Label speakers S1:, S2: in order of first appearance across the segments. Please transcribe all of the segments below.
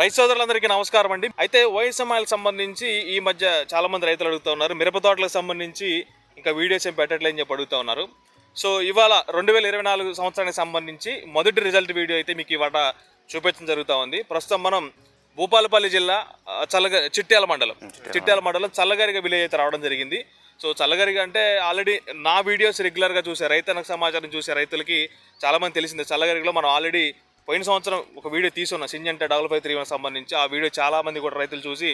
S1: రైతు సోదరులందరికీ నమస్కారం అండి. అయితే వైఎస్ఎంఐలకు సంబంధించి ఈ మధ్య చాలా మంది రైతులు అడుగుతూ ఉన్నారు. మిరప తోటలకు సంబంధించి ఇంకా వీడియోస్ ఏం పెట్టట్లేదని చెప్పి అడుగుతూ ఉన్నారు. సో ఇవాళ రెండు వేల ఇరవై నాలుగు సంవత్సరానికి సంబంధించి మొదటి రిజల్ట్ వీడియో అయితే మీకు ఇవాళ చూపించడం జరుగుతూ ఉంది. ప్రస్తుతం మనం భూపాలపల్లి జిల్లా చల్లగ చిట్యాల మండలం. చిట్యాల మండలం. చల్లగారిగా విలేజ్ అయితే రావడం జరిగింది. సో చల్లగారిగా అంటే ఆల్రెడీ నా వీడియోస్ రెగ్యులర్గా చూసే రైతన్నకు సమాచారం చూసే రైతులకి చాలామంది తెలిసిందే. చల్లగారిలో మనం ఆల్రెడీ పోయిన సంవత్సరం ఒక వీడియో తీసుకున్నాం Syngenta double five three one సంబంధించి. ఆ వీడియో చాలా మంది కూడా రైతులు చూసి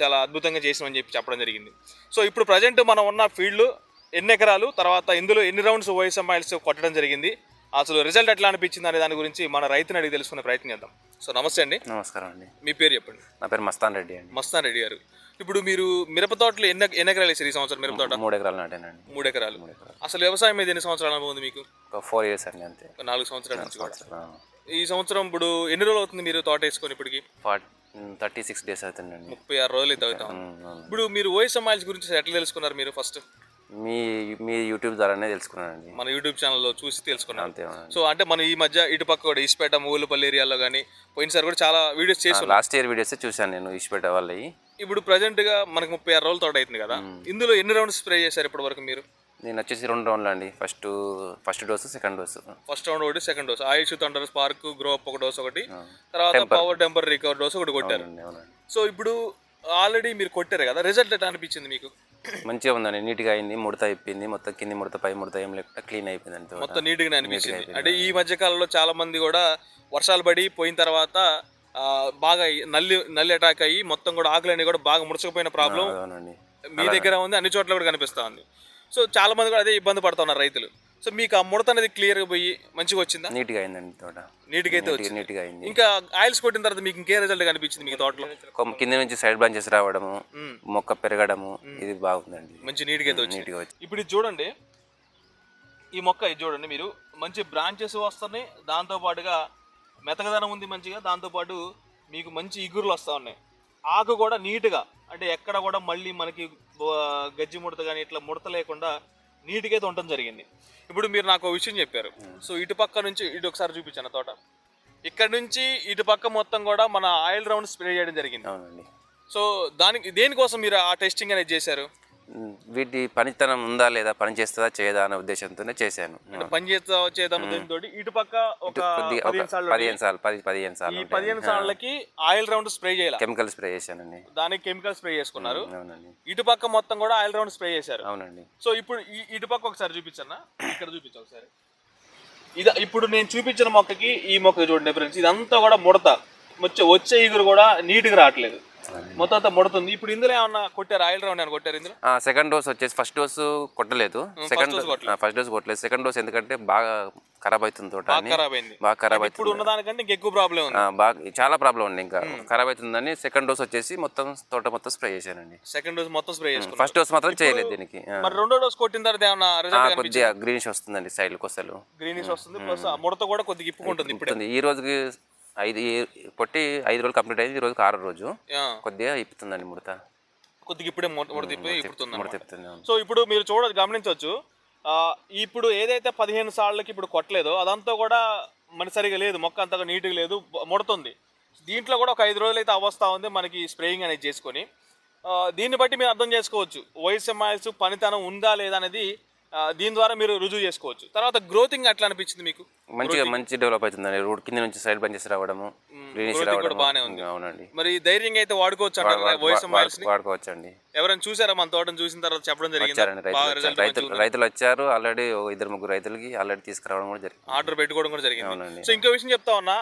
S1: చాలా అద్భుతంగా చేసామని చెప్పి చెప్పడం జరిగింది. సో ఇప్పుడు ప్రజెంట్ మనం ఉన్న ఫీల్డ్ ఎన్ని ఎకరాలు తర్వాత ఇందులో ఎన్ని రౌండ్స్ ఓఎస్ఎం మైల్స్ కొట్టడం జరిగింది అసలు రిజల్ట్ ఎట్లా అనిపించింది అనే దాని గురించి మన రైతుని అడిగి తెలుసుకునే ప్రయత్నం చేద్దాం. సో నమస్తే అండి.
S2: నమస్కారం అండి.
S1: మీ పేరు చెప్పండి.
S2: నా పేరు మస్తాన్ రెడ్డి అండి.
S1: మస్తాన్ రెడ్డి గారు. ఇప్పుడు మీరు మిరప తోటలు ఎన్ని ఎన్ని ఎకరాలు వేసారు ఈ సంవత్సరం మిరప తోట?
S2: మూడు ఎకరాలు నాటానండి.
S1: మూడు ఎకరాలు. అసలు వ్యవసాయం మీద ఎన్ని సంవత్సరాల అనుభవం ఉంది మీకు?
S2: ఒక ఫోర్ ఇయర్స్ అండి అంతే.
S1: నాలుగు సంవత్సరాల నుంచి కూడా. ఈ సంవత్సరం ఇప్పుడు ఎన్ని రోజులు అవుతుంది మీరు తోట వేసుకొని ఇప్పటికి?
S2: థర్టీ సిక్స్ డేస్ అవుతుందండి.
S1: ముప్పై ఆరు రోజులు అయితే అవుతాం. ఇప్పుడు మీరు ఓఎస్ఎం మైల్స్ గురించి ఎట్లా తెలుసుకున్నారు మీరు ఫస్ట్?
S2: మీ మీ యూట్యూబ్ ద్వారానే తెలుసుకున్నానండి.
S1: మన యూట్యూబ్ ఛానల్లో చూసి తెలుసుకున్నారు.
S2: అంతే.
S1: సో అంటే మనం ఈ మధ్య ఇటుపక్క కూడా ఈస్పేట మూలపల్లి ఏరియాలో కానీ పోయినసారి కూడా చాలా వీడియోస్ చేసి
S2: లాస్ట్ ఇయర్ వీడియోస్ చూశాను నేను ఇచ్చిపెట్ట వాళ్ళవి.
S1: ఇప్పుడు ప్రజెంట్గా మనకి ముప్పై ఆరు రోజులు తోట అవుతుంది కదా. ఇందులో ఎన్ని రౌండ్స్ స్ప్రే చేశారు ఇప్పటి వరకు మీరు?
S2: నేను వచ్చేసి రెండు రౌండ్లు అండి. First first dose second dose.
S1: First round ఒకటి second dose. Ayush thunder spark grow up ఒక డోస్ ఒకటి. తర్వాత పవర్ టెంపర్ రికవర్ డోస్ ఒకటి కొట్టారు. సో ఇప్పుడు ఆల్రెడీ మీరు కొట్టారు కదా. రిజల్ట్ ఎట్లా అనిపించింది మీకు?
S2: మంచిగా ఉందండి. నీట్గా అయింది ముడత అయిపోయింది. మొత్తం కింది ముడత పై ముడత ఏం లేకుండా క్లీన్ అయిపోయింది అంతే
S1: మొత్తం నీట్ గానే అనిపించింది. అంటే ఈ మధ్య కాలంలో చాలా మంది కూడా వర్షాలు పడి పోయిన తర్వాత బాగా నల్లి నల్లి అటాక్ అయ్యి మొత్తం కూడా ఆకులన్నీ కూడా బాగా ముడుచుకుపోయిన ప్రాబ్లం మీ దగ్గర ఉంది. అన్ని చోట్ల కూడా కనిపిస్తా ఉంది. సో చాలా మంది కూడా అదే ఇబ్బంది పడుతున్నారు రైతులు. సో మీకు ఆ ముడత అనేది క్లియర్గా పోయి మంచిగా వచ్చిందా?
S2: నీట్గా అయిందండి తోట.
S1: నీట్గా అయితే వచ్చింది.
S2: నీట్గా అయింది.
S1: ఇంకా ఆయిల్స్ కొట్టిన తర్వాత మీకు ఇంకే రిజల్ట్ కనిపించింది మీకు తోటలో?
S2: కొమ్మ కింద నుంచి సైడ్ బ్రాంచెస్ రావడము మొక్క పెరగడము ఇది బాగుందండి.
S1: మంచి నీట్గా అయితే వచ్చింది.
S2: నీట్గా వచ్చి
S1: ఇప్పుడు ఇది చూడండి. ఈ మొక్క ఇది చూడండి మీరు. మంచి బ్రాంచెస్ వస్తున్నాయి. దాంతో పాటుగా మెతకదనం ఉంది మంచిగా. దాంతోపాటు మీకు మంచి ఇగురులు వస్తూ ఉన్నాయి. ఆకు కూడా నీట్గా. అంటే ఎక్కడ కూడా మళ్ళీ మనకి గజ్జి ముడత కానీ ఇట్లా ముడత లేకుండా నీట్గా అయితే ఉండటం జరిగింది. ఇప్పుడు మీరు నాకు ఒక విషయం చెప్పారు. సో ఇటు పక్క నుంచి ఇటు ఒకసారి చూపించాను తోట. ఇక్కడ నుంచి ఇటు పక్క మొత్తం కూడా మన ఆయిల్ రౌండ్ స్ప్రే చేయడం జరిగింది. సో దానికి దేనికోసం మీరు ఆ టెస్టింగ్ అనేది చేశారు?
S2: వీటి పనితనం ఉందా లేదా పని చేస్తుందా చేయదా అనే ఉద్దేశంతోనే చేశాను.
S1: పని చేస్తా చేద్దాం ఇటు పక్క ఒక పదిహేను సార్లు
S2: పది పదిహేను
S1: ఈ
S2: సార్లు
S1: పదిహేను సార్లకి ఆయిల్ రౌండ్ స్ప్రే చేయాలి.
S2: కెమికల్ స్ప్రే చేశానండి.
S1: దానికి కెమికల్ స్ప్రే చేసుకున్నారు.
S2: అవునండి.
S1: ఇటు పక్క మొత్తం కూడా ఆయిల్ రౌండ్ స్ప్రే చేశారు.
S2: అవునండి.
S1: సో ఇప్పుడు ఇటు పక్క ఒకసారి చూపించన్నా. ఇక్కడ చూపించు ఒకసారి. ఇది ఇప్పుడు నేను చూపించిన మొక్కకి ఈ మొక్క చూడండి ఫ్రెండ్స్ ఇదంతా కూడా ముడత. వచ్చే వచ్చే ఇగురు కూడా నీట్గా రావట్లేదు. మొత్తం అంతా ముడుతుంది. ఇప్పుడు ఇందులో ఏమన్నా కొట్టారు? ఆయిల్ రౌండ్ అని కొట్టారు ఇందులో?
S2: సెకండ్ డోస్ వచ్చేసి ఫస్ట్ డోస్ కొట్టలేదు. సెకండ్
S1: కొట్టలేదు.
S2: ఫస్ట్ డోస్ కొట్టలేదు. సెకండ్ డోస్ ఎందుకంటే బాగా ఖరాబ్ అవుతుంది తోట అని
S1: ఖరాబ్ అయింది.
S2: బాగా ఖరాబ్
S1: ఇప్పుడు
S2: అవుతుంది
S1: ఇంకా ఎక్కువ ప్రాబ్లం ఉంది.
S2: ఆ, బాగా చాలా ప్రాబ్లం ఉంది ఇంకా. ఖరాబ్ అవుతుందని సెకండ్ డోస్ వచ్చేసి మొత్తం తోట మొత్తం స్ప్రే చేశానండి.
S1: సెకండ్ డోస్ మొత్తం స్ప్రే చేసుకున్నారు.
S2: ఫస్ట్ డోస్ మాత్రం చేయలేదు దీనికి. ఆ.
S1: మరి రెండో డోస్ కొట్టిన తర్వాత ఏమన్నా
S2: ఆ,
S1: రిజల్ట్
S2: కొద్దిగా గ్రీనిష్ వస్తుందండి సైడ్ కొసలు
S1: గ్రీనిష్ వస్తుంది ప్లస్ ఆ ముడత కూడా కొద్దిగా ఇప్పుకుంటుంది ఇప్పుడే.
S2: ఈ రోజుకి ఐదు కొట్టి ఐదు రోజులు కంప్లీట్ అయింది ఈ రోజుకి ఆరో రోజు. కొద్దిగా ఇప్పుతుందండి ముడత.
S1: కొద్దిగా ఇప్పుడే ముడత ఇప్పుతుంది. సో ఇప్పుడు మీరు చూడ గమనించవచ్చు ఇప్పుడు ఏదైతే పదిహేను సార్లకి ఇప్పుడు కొట్టలేదో అదంతా కూడా మన సరిగా లేదు మొక్క అంతగా నీట్గా లేదు ముడుతుంది. దీంట్లో కూడా ఒక ఐదు రోజులు అయితే అవస్థ ఉంది మనకి స్ప్రేయింగ్ అనేది చేసుకొని. దీన్ని బట్టి మీరు అర్థం చేసుకోవచ్చు వైఎస్ఎంఐఎల్స్ పనితనం ఉందా లేదా అనేది దీని ద్వారా మీరు రుజువు చేసుకోవచ్చు. తర్వాత గ్రోతింగ్ ఎట్లా అనిపించింది మీకు?
S2: మంచిగా మంచి డెవలప్ అవుతుందండి. రోడ్ కింద నుంచి సైడ్ బంచెస్ రావడము
S1: బాగానే ఉంది.
S2: అవునండి.
S1: మరి ధైర్యంగా అయితే వాడుకోవచ్చు అంటారు వైఎస్ఎంఐఎల్స్
S2: వాడుకోవచ్చండి.
S1: ఎవరైనా చూసారా మన తోటను చూసిన తర్వాత చెప్పడం జరిగింది?
S2: రైతులు వచ్చారు. ఆల్రెడీ ఇద్దరు ముగ్గురు రైతులకి ఆల్రెడీ తీసుకురావడం కూడా జరిగింది.
S1: ఆర్డర్ పెట్టుకోవడం కూడా జరిగింది.
S2: అవునండి.
S1: సో ఇంకో విషయం చెప్తా ఉన్నా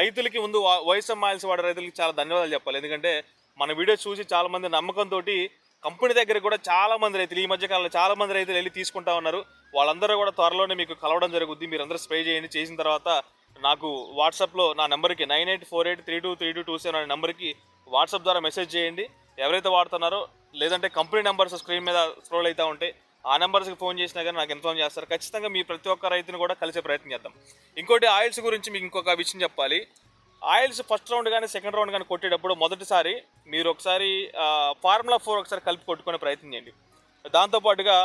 S1: రైతులకి ముందు వైఎస్ఎం ఆయిల్స్ వాడే రైతులకి చాలా ధన్యవాదాలు చెప్పాలి. ఎందుకంటే మన వీడియో చూసి చాలా మంది నమ్మకంతో కంపెనీ దగ్గర కూడా చాలా మంది రైతులు ఈ మధ్య కాలంలో చాలా మంది రైతులు వెళ్ళి తీసుకుంటా ఉన్నారు. వాళ్ళందరూ కూడా త్వరలోనే మీకు కలవడం జరుగుద్ది. మీరు అందరూ స్ప్రే చేయండి. చేసిన తర్వాత నాకు వాట్సాప్లో నా నెంబర్కి nine eight four eight three two three two two seven అనే నెంబర్కి వాట్సాప్ ద్వారా మెసేజ్ చేయండి. ఎవరైతే వాడుతున్నారో లేదంటే కంపెనీ నెంబర్స్ స్క్రీన్ మీద స్క్రోల్ అవుతూ ఉంటే ఆ నెంబర్స్కి ఫోన్ చేసినా కానీ నాకు ఇన్ఫార్మ్ చేస్తారు. ఖచ్చితంగా మీ ప్రతి ఒక్క రైతుని కూడా కలిసే ప్రయత్నం చేద్దాం. ఇంకోటి ఆయిల్స్ గురించి మీకు ఇంకొక విషయం చెప్పాలి. ఆయిల్స్ ఫస్ట్ రౌండ్ కానీ సెకండ్ రౌండ్ కానీ కొట్టేటప్పుడు మొదటిసారి మీరు ఒకసారి ఫార్ములా ఫోర్ ఒకసారి కలిపి కొట్టుకునే ప్రయత్నం చేయండి. దాంతోపాటుగా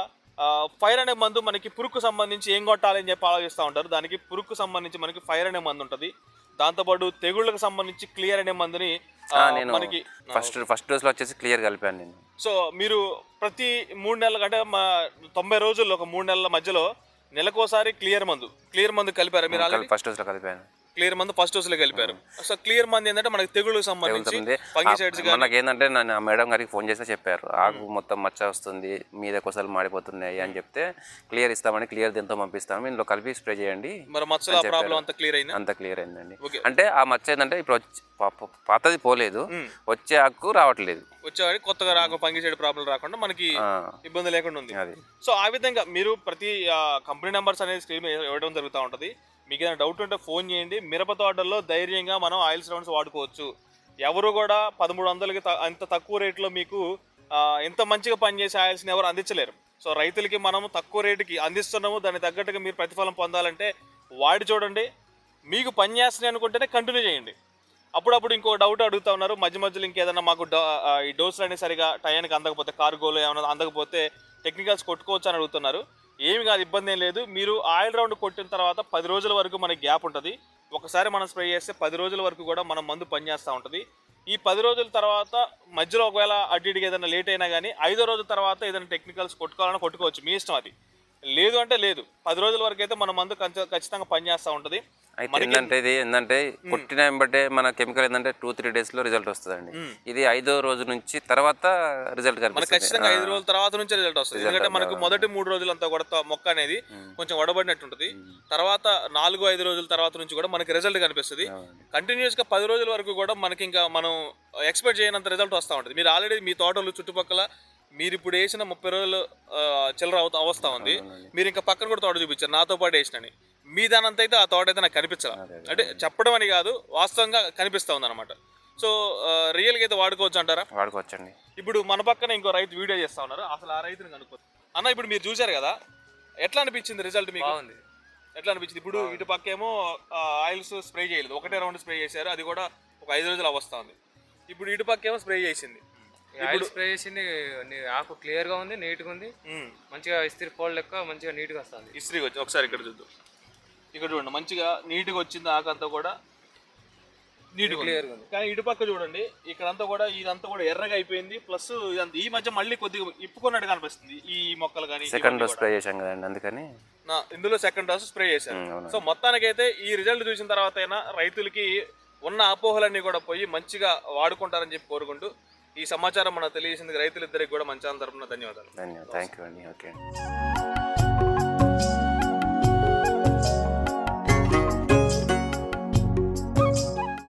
S1: ఫైర్ అనే మందు మనకి పురుకు సంబంధించి ఏం కొట్టాలి అని చెప్పి ఆలోచిస్తూ ఉంటారు. దానికి పురుకు సంబంధించి మనకి ఫైర్ అనే మందు ఉంటుంది. దాంతోపాటు తెగుళ్ళకు సంబంధించి క్లియర్ అనే మందుని మనకి
S2: ఫస్ట్ ఫస్ట్ డోస్లో వచ్చేసి క్లియర్ కలిపాను నేను.
S1: సో మీరు ప్రతి మూడు నెలల అంటే మా తొంభై రోజుల్లో ఒక మూడు నెలల మధ్యలో నెలకోసారి క్లియర్ మందు క్లియర్ మందు కలిపారా మీరు
S2: ఫస్ట్ డోస్లో కలిపాను.
S1: క్లియర్ మందు ఫస్ట్ డోస్లో కలిపారు. సో క్లియర్ మందు ఏంటంటే మనకి తెగుళ్ళకు సంబంధించి ఫంగిసైడ్స్
S2: మనకి ఏంటంటే నన్ను ఆ మేడం గారికి ఫోన్ చేస్తే చెప్పారు. ఆకు మొత్తం మచ్చ వస్తుంది మీద కొసలు మాడిపోతున్నాయి అని చెప్తే క్లియర్ ఇస్తామని క్లియర్ దీంతో పంపిస్తాము ఇందులో కలిపి స్ప్రే చేయండి
S1: మరి మచ్చల ప్రాబ్లం అంతా క్లియర్ అయిందా?
S2: అంత క్లియర్ అయిందండి. అంటే ఆ మచ్చ ఏంటంటే ఇప్పుడు పాతది పోలేదు. వచ్చే ఆకు రావట్లేదు.
S1: వచ్చేవాడి కొత్తగా రాక ఫంగిసైడ్ ప్రాబ్లం రాకుండా మనకి ఇబ్బంది లేకుండా ఉంది. సో ఆ విధంగా మీరు ప్రతి కంపెనీ నెంబర్స్ అనేది స్క్రీన్ ఇవ్వడం జరుగుతూ ఉంటుంది. మీకు ఏదైనా డౌట్ ఉంటే ఫోన్ చేయండి. మిరప తోటల్లో ధైర్యంగా మనం ఆయిల్ స్టౌన్స్ వాడుకోవచ్చు. ఎవరు కూడా పదమూడు వందలకి త- అంత తక్కువ రేట్లో మీకు ఎంత మంచిగా పనిచేసే ఆయిల్స్ని ఎవరు అందించలేరు. సో రైతులకి మనము తక్కువ రేటుకి అందిస్తున్నాము. దానికి తగ్గట్టుగా మీరు ప్రతిఫలం పొందాలంటే వాడి చూడండి. మీకు పని చేస్తున్నాయి అనుకుంటేనే కంటిన్యూ చేయండి. అప్పుడప్పుడు ఇంకో డౌట్ అడుగుతా ఉన్నారు. మధ్య మధ్యలో ఇంకేదైనా మాకు ఈ డోసులు అనేవి సరిగా టయానికి అందకపోతే కార్గోలు ఏమైనా అందకపోతే టెక్నికల్స్ కొట్టుకోవచ్చు అని అడుగుతున్నారు. ఏమి కాదు ఇబ్బంది ఏం లేదు. మీరు ఆయిల్ రౌండ్ కొట్టిన తర్వాత పది రోజుల వరకు మనకి గ్యాప్ ఉంటుంది. ఒకసారి మనం స్ప్రే చేస్తే పది రోజుల వరకు కూడా మనం మందు పనిచేస్తూ ఉంటుంది. ఈ పది రోజుల తర్వాత మధ్యలో ఒకవేళ అటు ఇటుగా ఏదైనా లేట్ అయినా కానీ ఐదో రోజుల తర్వాత ఏదైనా టెక్నికల్స్ కొట్టుకోవాలని కొట్టుకోవచ్చు. మీ ఇష్టం అది. లేదు అంటే లేదు. పది రోజుల వరకు అయితే మన మందు ఖచ్చితంగా పనిచేస్తూ ఉంటుంది.
S2: అయితే ఏంటంటే ఇది ఏంటంటే కొట్టిన వెంబటే మన కెమికల్ ఏంటంటే టూ త్రీ డేస్లో రిజల్ట్ వస్తుందండి. ఇది ఐదో రోజు నుంచి తర్వాత రిజల్ట్
S1: మనకు
S2: కనిపిస్తుంది
S1: ఖచ్చితంగా ఐదు రోజుల తర్వాత నుంచే రిజల్ట్ వస్తుంది. ఎందుకంటే మనకు మొదటి మూడు రోజులంతా కూడా మొక్క అనేది కొంచెం వడబడినట్టు ఉంటుంది తర్వాత నాలుగు ఐదు రోజుల తర్వాత నుంచి కూడా మనకి రిజల్ట్ కనిపిస్తుంది. కంటిన్యూస్గా పది రోజుల వరకు కూడా మనకి ఇంకా మనం ఎక్స్పెక్ట్ చేయనంత రిజల్ట్ వస్తూ ఉంటుంది. మీరు ఆల్రెడీ మీ తోటలు చుట్టుపక్కల మీరు ఇప్పుడు వేసిన ముప్పై రోజులు చిల్లర అవుతా అవస్థ ఉంది. మీరు ఇంకా పక్కన కూడా తోట చూపించారు. నాతో పాటు వేసినని. మీ దానంత అయితే ఆ తోట అయితే నాకు కనిపించాల. అంటే చెప్పడం అని కాదు వాస్తవంగా కనిపిస్తా ఉంది అనమాట సో రియల్గా అయితే వాడుకోవచ్చు అంటారా?
S2: వాడుకోవచ్చండి.
S1: ఇప్పుడు మన పక్కన ఇంకో రైతు వీడియో చేస్తా ఉన్నారు. అసలు ఆ రైతుని కనుక్కో అన్న ఇప్పుడు మీరు చూశారు కదా ఎట్లా అనిపించింది రిజల్ట్ మీకు?
S3: బాగుంది.
S1: ఎట్లా అనిపించింది? ఇప్పుడు ఇటు పక్క ఏమో ఆయిల్స్ స్ప్రే చేయలేదు. ఒకటే రౌండ్ స్ప్రే చేశారు. అది కూడా ఒక ఐదు రోజులు అవస్థ ఉంది. ఇప్పుడు ఇటు పక్క ఏమో స్ప్రే చేసింది.
S3: ఆయిల్ స్ప్రే చేసింది నీ ఆకు క్లియర్గా ఉంది నీట్గా ఉంది. మంచిగా ఇస్త్రీ ఫోల్డ్ లెక్క మంచిగా నీట్గా వస్తుంది.
S1: ఇస్త్రీకి వచ్చి ఒకసారి ఇక్కడ చూద్దాం. ఇక్కడ చూడండి మంచిగా నీట్గా వచ్చింది ఆకంతా కూడా. నీట్గా
S3: క్లియర్గా ఉంది.
S1: కానీ ఇటు పక్క చూడండి ఇక్కడంతా కూడా ఇదంతా కూడా ఎర్రగా అయిపోయింది. ప్లస్ ఇదంతా ఈ మధ్య మళ్ళీ కొద్దిగా ఇప్పుకున్నట్టు కనిపిస్తుంది ఈ మొక్కలు కానీ
S2: సెకండ్ డోస్ స్ప్రే చేశాం కదండి అందుకని.
S1: నా ఇందులో సెకండ్ డోస్ స్ప్రే
S2: అవును.
S1: సో మొత్తానికైతే ఈ రిజల్ట్ చూసిన తర్వాత అయినా రైతులకి ఉన్న అపోహలన్నీ కూడా పోయి మంచిగా వాడుకుంటారని చెప్పి కోరుకుంటూ ఈ సమాచారం మనకు తెలియజేసింది రైతులిద్దరికి కూడా మంచి తరపున ధన్యవాదాలు.
S2: ధన్యవాదాలు. థ్యాంక్ యూ అండి. ఓకే అండి.